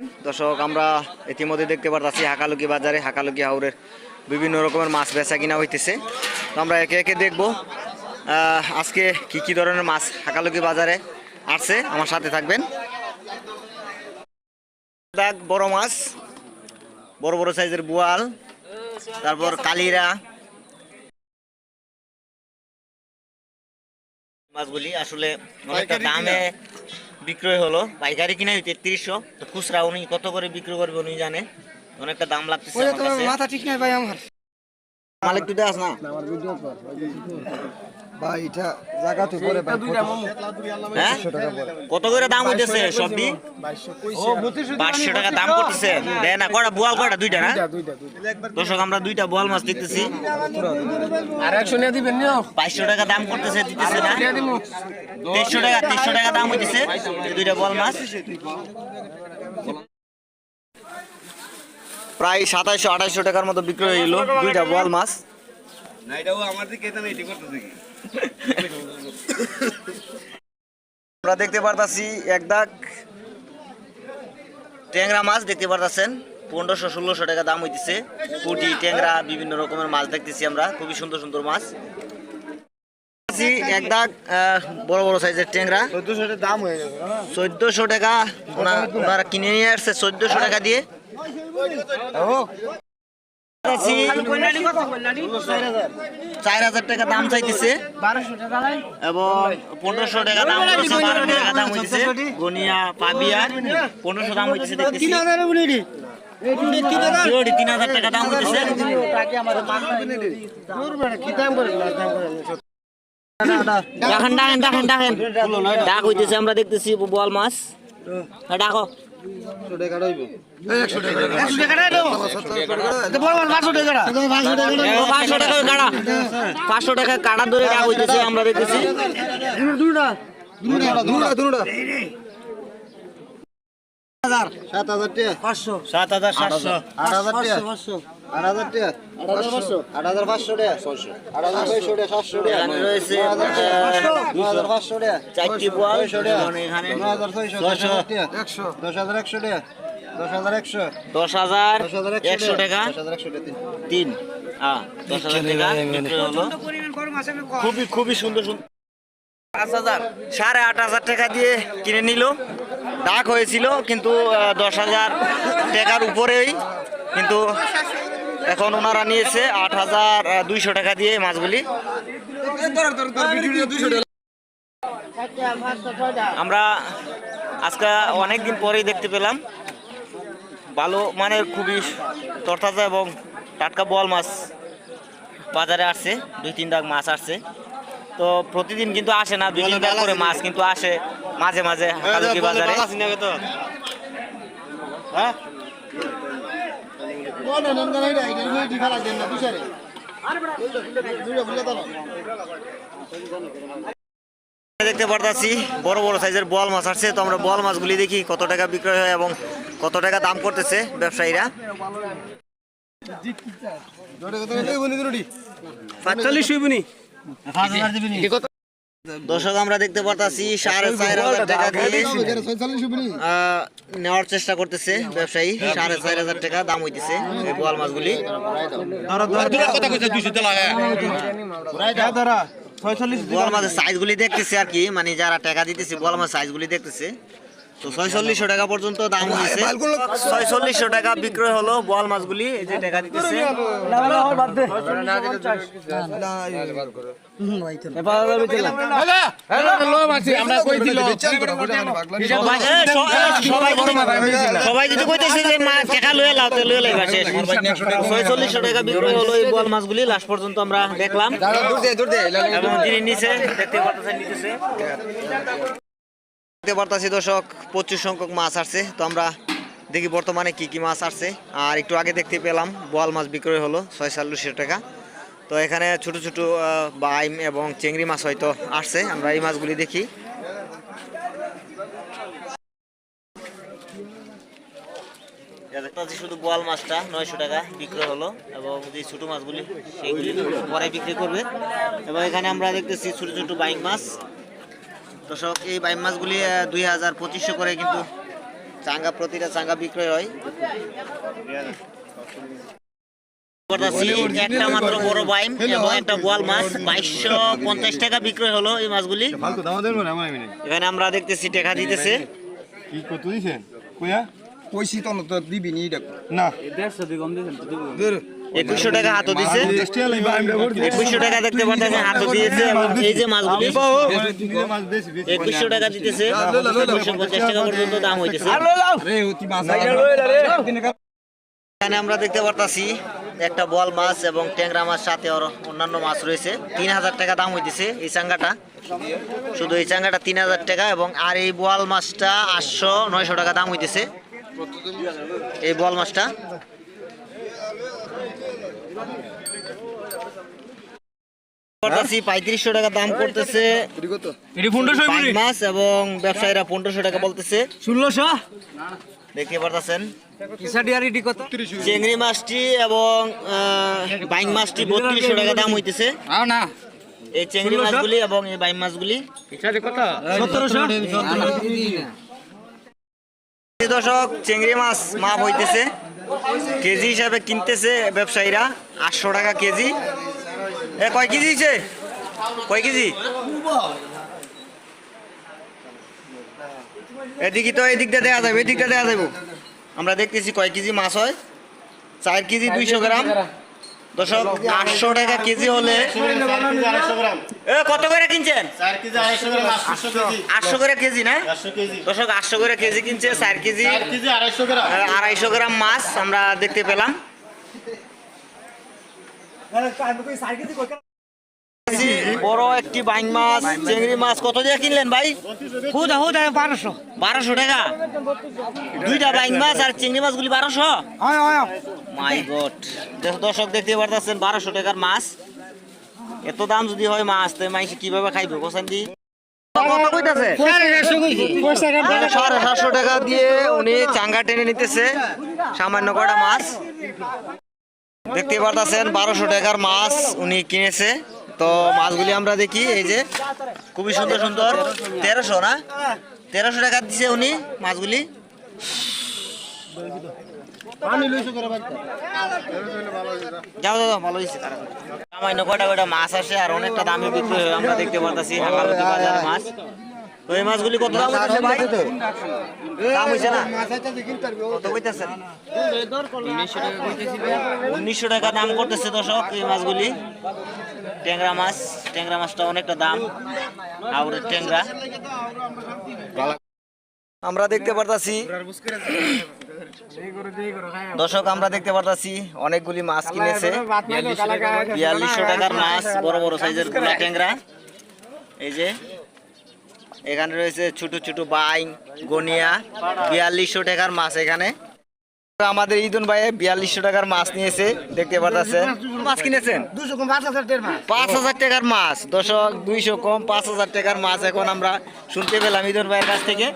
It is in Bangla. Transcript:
দর্শক আমরা ইতিমধ্যে দেখতে পারতাছি হাকালুকি বাজারে হাকালুকি হাওরের বিভিন্ন রকমের মাছ বেচা কিনা হইতেছে। তো আমরা একে একে দেখব আজকে কি কি ধরনের মাছ হাকালুকি বাজারে আসছে। আমার সাথে থাকবেন। বড় মাছ বড় বড় সাইজের বোয়াল তারপর কালিরা। মাছগুলি আসলে অনেকটা দামে বিক্রয় হলো। পাইকারি কিনে তেত্রিশশো তো খুচরা উনি কত করে বিক্রয় করবে উনি জানে। অনেকটা দাম লাগতেছে মাথা ঠিক নাই ভাই আমার। মালিক তুই আস না? ভাই এটা জায়গা তো পরে ভাই হ্যাঁ? কত করে দাম হইতেছে পাঁচশো টাকা দাম। করতেছে। দেয় না কটা বোয়াল কটা দুইটা না? দর্শক আমরা দুইটা বোয়াল মাছ দেখতেছি। আর একশো নিয়ে দিবেন টাকা দাম করতেছে দিতেছে না? তেইশশো টাকা তেইশশো টাকা দাম হইতেছে দুইটা বোয়াল মাছ। প্রায় সাতাইশো আঠাইশো টাকার মতো বিক্রয় হইল দুইটা বোয়াল মাছ। না এটাও আমার দিকে এটা এটি করতেছে কি আমরা দেখতে পারতাছি এক দাগ ট্যাংরা মাছ দেখতে পারতাছেন। পনেরোশো ষোলোশো টাকা দাম হইতেছে। পুটি ট্যাংরা বিভিন্ন রকমের মাছ দেখতেছি আমরা। খুবই সুন্দর সুন্দর মাছ। এক দাগ বড় বড় সাইজের ট্যাংরা। চোদ্দশো দাম হয়ে যাবে চোদ্দশো টাকা ওনারা কিনে নিয়ে আসছে চোদ্দশো টাকা দিয়ে। দেখতেছি চার হাজার। টাকা দাম চাইতেছে। এবং পনেরোশো টাকা দাম হইতেছে বারো টাকা দাম হইতেছে। গনিয়া পাবিয়া পনেরোশো দাম হইতেছে দেখতেছি। তিন হাজার টাকা দাম হইতেছে। দেখেন দেখেন দেখেন দেখেন ডাক হইতেছে আমরা দেখতেছি বোয়াল মাছ। হ্যাঁ, ডাকো। পাঁচশো টাকা কাড়া পাঁচশো টাকা কাড়া ধরে ডাক হইতেছে আমরা দেখতেছি। সাত হাজার। সাত হাজার। সাতশো আট হাজার টাকা পাঁচশো। আট হাজার টাকা। আট হাজার পাঁচশো। আট হাজার পাঁচশো টাকা। ছয়শো। আট হাজার ছয়শো টাকা সাতশো টাকা। রয়েছে আহ, হাজার পাঁচশো টাকা। চারটি ছয়শো টাকা। এবং হাজার ছয়শো দশ হাজার টাকা। একশো। দশ হাজার একশো টাকা। দশ হাজার একশো। দশ হাজার। একশো টাকা। দশ হাজার একশো টাকা তিন। তিন। হ্যাঁ দশ হাজার টাকা। খুবই খুবই সুন্দর সুন্দর। পাঁচ হাজার সাড়ে আট হাজার টাকা দিয়ে কিনে নিল। ডাক হয়েছিল কিন্তু দশ হাজার টাকার উপরেই। কিন্তু এখন ওনারা নিয়েছে আট হাজার দুইশো টাকা দিয়ে মাছগুলি। আমরা আজকে অনেক দিন পরেই দেখতে পেলাম। ভালো মানে খুবই তরতাজা এবং টাটকা বল মাছ বাজারে আসছে দুই তিন দাগ মাছ আসছে। তো প্রতিদিন কিন্তু আসে না দুই তিন দাগ করে মাছ কিন্তু আসে মাঝে মাঝে বাজারে। হ্যাঁ? নন্দন না দেখতে পারতাছি বড় বড় সাইজের বল মাছ আসছে। তো আমরা বল মাছগুলি দেখি কত টাকা বিক্রয় হয় এবং কত টাকা দাম করতেছে ব্যবসায়ীরা। দর্শক আমরা দেখতে পারতাছি সাড়ে চার হাজার টাকা দিয়ে নেওয়ার চেষ্টা করতেছে ব্যবসায়ী সাড়ে চার হাজার টাকা দাম হইতেছে এই বোয়াল মাছগুলি। বোয়াল মাছের সাইজগুলি দেখতেছে আর কি মানে যারা টাকা দিতেছে বোয়াল সাইজ গুলি দেখতেছে। তো ছয়চল্লিশশো টাকা পর্যন্ত দাম হয়েছে ছয়চল্লিশশো টাকা বিক্রয় হলো বোয়াল মাছগুলি এই যে টাকা দিতেছে। সবাই যদি- কইতেছে যে মা টাকা লয়ে লাও তো লয়ে লাইবা শেষ। ছয়চল্লিশশো টাকা বিক্রয় হলো এই বোয়াল মাছগুলি লাস্ট পর্যন্ত আমরা দেখলাম। এবং যিনি নিচে দেখতে পারতেছেন নিতেছে। দেখতে পারতাছি দর্শক, প্রচুর সংখ্যক মাছ আসছে। তো আমরা দেখি বর্তমানে কি কি মাছ আসছে। আর একটু আগে দেখতে পেলাম, বোয়াল মাছ বিক্রয় হলো ছয়চল্লিশশো টাকা। তো এখানে ছোট ছোট বাইম এবং চেংড়ি মাছ হয়তো আসছে। আমরা এই মাছগুলি দেখি। শুধু বোয়াল মাছটা নয়শো টাকা বিক্রয় হলো এবং যে ছোট মাছগুলি সেগুলি পরে বিক্রি করবে। এবং এখানে আমরা দেখতেছি ছোট ছোট বাইং মাছ। দর্শক এই বাইম মাছগুলি দুই হাজার পঁচিশশো করে কিন্তু চাঙ্গা প্রতিটা চাঙ্গা বিক্রয় হয়। একটা মাত্র বড় বাইম এবং একটা বোয়াল মাছ বাইশশো পঞ্চাশ টাকা বিক্রয় হলো এই মাছগুলি। এখানে আমরা দেখতেছি টাকা দিতেছে। কি কত দিছেন কইয়া? কইছি তো দিবি নি আলাই বা আমরা ভর্তি একুশশো টাকা দেখতে পাচ্ছেন হাতও দিয়েছে এবং এই যে মাছগুলি একুশশো টাকা দিতেছে। একুশশো পঞ্চাশ টাকা পর্যন্ত দাম হইতেছে। এখানে আমরা দেখতে পারতাছি একটা বল মাছ এবং ট্যাংরা মাছ সাথে আরও অন্যান্য মাছ রয়েছে। তিন হাজার টাকা দাম হইতেছে এই চাঙ্গাটা। শুধু এই চাঙ্গাটা তিন হাজার টাকা এবং আর এই বোয়াল মাছটা আটশো নয়শো টাকা দাম হইতেছে। এই বোয়াল মাছটা। পঁয়ত্রিশশো টাকা দাম করতেছে মাছ এবং ব্যবসায়ীরা পনেরোশো টাকা বলতেছে। ষোলোশো? দেখতে পারতেছেন? চিংড়ি মাছটি এবং আহ, বাইং মাছটি বত্রিশশো টাকা দাম হইতেছে। না। এই চিংড়ি মাছগুলি এবং এই বাইং মাছগুলি। দশক চিংড়ি মাছ মাপ হইতেছে। কেজি হিসাবে কিনতেছে ব্যবসায়ীরা, আটশো টাকা কেজি। এ, কয় কেজি দিছে কয় কেজি? এদিকে তো এদিকটা দেওয়া যাবে, এদিকটা দেওয়া যাবে আমরা দেখতেছি কয় কেজি মাছ হয়? চার কেজি দুইশো গ্রাম। আটশো টাকা কেজি হলে কত করে কিনছেন? আটশো করে কেজি আটশো করে কেজি চার কেজি, আড়াইশো গ্রাম মাছ আমরা দেখতে পেলাম। বড় একটি বাইং মাছ চিংড়ি মাছ। কত দিয়ে কিনলেন ভাই? হুদা হুদা বারোশো। বারোশো টাকা? দুইটা বাইং মাছ আর চিংড়ি মাছগুলি বারোশো? হয় হয়। My god. দর্শক দেখতে পারতেছেন বারোশো টাকার মাছ। এত দাম যদি হয় মাছ তো মাইস কীভাবে খাইবে কোসান দি? সাড়ে সাতশো টাকা দিয়ে। উনি চাঙ্গা টেনে নিতেছে সামান্য কটা মাছ। দেখতে পারতেছেন বারোশো টাকার মাছ উনি কিনেছে। তো মাছগুলি আমরা দেখি এই যে খুবই সুন্দর সুন্দর। তেরোশো না? তেরোশো টাকা দিছে উনি মাছগুলি। যাও যাও যাও, ভালো হয়েছে সামান্য কটা কটা মাছ আসে আর অনেকটা দামে বিক্রি হয় আমরা দেখতে পারতেছি বাজার মাছ। তো এই মাছগুলি কত দাম হইতেছে ভাই? দাম হইছে না? কত কইতেছেন উনিশশো টাকা দাম করতেছে দর্শক এই মাছগুলি। ট্যাংরা মাছ ট্যাংরা মাছটা অনেকটা দাম। আউরের ট্যাংরা। আমরা দেখতে পারতাছি দর্শক আমরা দেখতে পারতাছি অনেকগুলি মাছ কিনেছে। বিয়াল্লিশশো টাকার মাছ বড় বড় সাইজেরগুলা ট্যাংরা। এই যে এখানে রয়েছে ছোট ছোট বাইং গনিয়া বিয়াল্লিশশো টাকার মাছ এখানে। আমাদের ইদুন ভাইয়ে বিয়াল্লিশশো টাকার মাছ নিয়েছে দেখতে পারতেছে মাছ কিনেছেন? পাঁচ হাজার টাকার মাছ। দশক দুইশো কম পাঁচ হাজার টাকার মাছ এখন আমরা শুনতে পেলাম ইদুন ভাইয়ের কাছ থেকে।